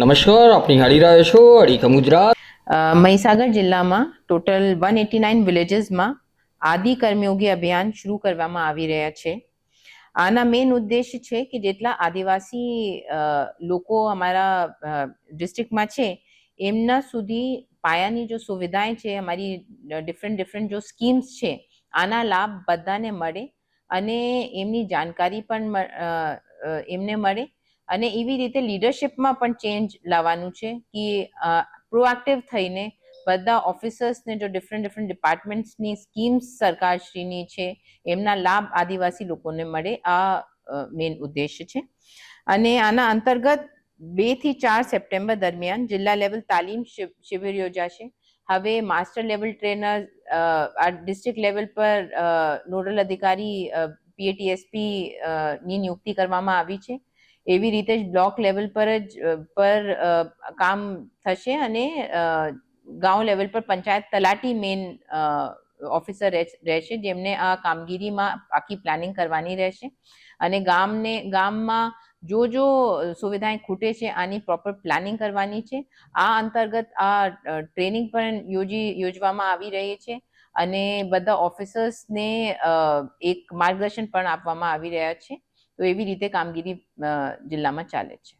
નમસ્કાર આપ નિહાળી રહ્યા છો અડીખમ ગુજરાત મહીસાગર જિલ્લામાં ટોટલ વન એટી નાઇન વિલેજીસમાં આદિ કર્મયોગી અભિયાન શરૂ કરવામાં આવી રહ્યા છે. આના મેઇન ઉદ્દેશ છે કે જેટલા આદિવાસી લોકો અમારા ડિસ્ટ્રિક્ટમાં છે, એમના સુધી પાયાની જો સુવિધાએ છે, અમારી ડિફરન્ટ ડિફરન્ટ જો સ્કીમ્સ છે, આના લાભ બધાને મળે અને એમની જાણકારી પણ એમને મળે. અને એવી રીતે લીડરશિપમાં પણ ચેન્જ લાવવાનું છે કે પ્રોએક્ટિવ થઈને બધા ઓફિસર્સને જો ડિફરન્ટ ડિફરન્ટ ડિપાર્ટમેન્ટ્સની સ્કીમ્સ સરકારશ્રીની છે, એમના લાભ આદિવાસી લોકોને મળે, આ મેઇન ઉદ્દેશ્ય છે. અને આના અંતર્ગત બેથી ચાર સપ્ટેમ્બર દરમિયાન જિલ્લા લેવલ તાલીમ શિબ- શિબિર યોજાશે. હવે માસ્ટર લેવલ ટ્રેનર આ ડિસ્ટ્રિક્ટ લેવલ પર નોડલ અધિકારી પીએટીએસપી ની નિયુક્તિ કરવામાં આવી છે. એવી રીતે જ બ્લોક લેવલ પર જ પર કામ થશે અને ગાંવ લેવલ પર પંચાયત તલાટી મેન ઓફિસર રહેશે જેમને આ કામગીરીમાં આખી પ્લાનિંગ કરવાની રહેશે. અને ગામને, ગામમાં જો જો સુવિધાએ ખૂટે છે, આની પ્રોપર પ્લાનિંગ કરવાની છે. આ અંતર્ગત આ ટ્રેનિંગ પણ યોજી, યોજવામાં આવી રહી છે. અને બધા ઓફિસર્સને એક માર્ગદર્શન પણ આપવામાં આવી રહ્યા છે. તો એવી રીતે કામગીરી જિલ્લામાં ચાલે છે.